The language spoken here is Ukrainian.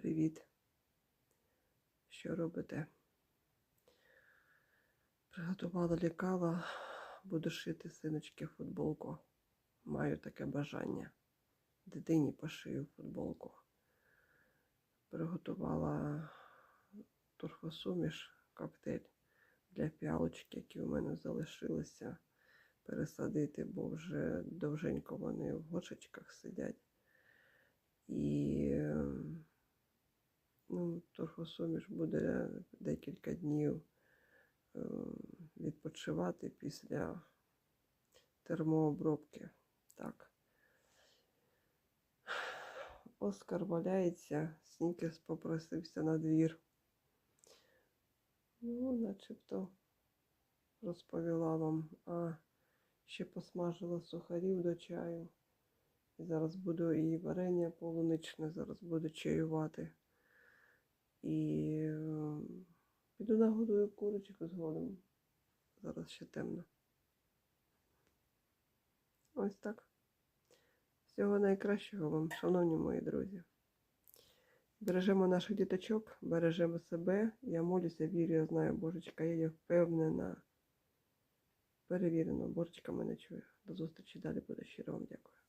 Привіт. Що робите? Приготувала лікала, буду шити синочки футболку. Маю таке бажання. Дитині пошию футболку. Приготувала турфосуміш, коктейль для піалочки, які у мене залишилися пересадити, бо вже довженько вони в горшечках сидять. І ну, торфосуміш буде декілька днів ем, відпочивати після термообробки. Так. Оскар валяється, Снікерс попросився на двір. Ну, начебто розповіла вам. А ще посмажила сухарів до чаю. І зараз буду і варення полуничне, зараз буду чаювати. І е, піду нагодую курочку згодом. Зараз ще темно. Ось так. Всього найкращого вам, шановні мої друзі. Бережемо наших діточок, бережемо себе. Я молюся, вірю, я знаю, Божечка, я є впевнена. Перевірено, Божечка мене чує. До зустрічі далі буде щиро вам дякую.